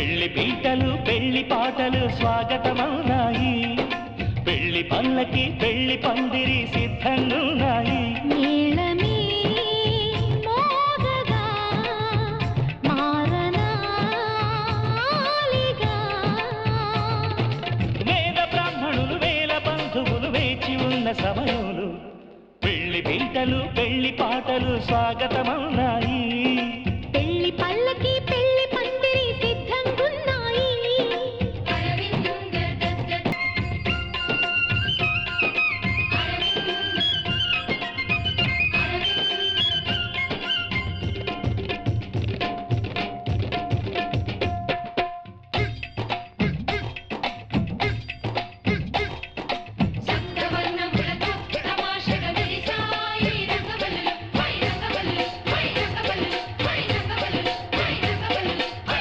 పెళ్ళి పీటలు పెళ్ళి పాటలు స్వాగతమవునాయి. పెళ్ళి పల్లకి పెళ్ళి పందిరి సిద్ధంగున్నాయి. నీళమే వేద బ్రాహ్మణులు వేల బంధువులు వేచి ఉన్న సమయంలో పెళ్ళి పీటలు పెళ్ళి పాటలు స్వాగతమవు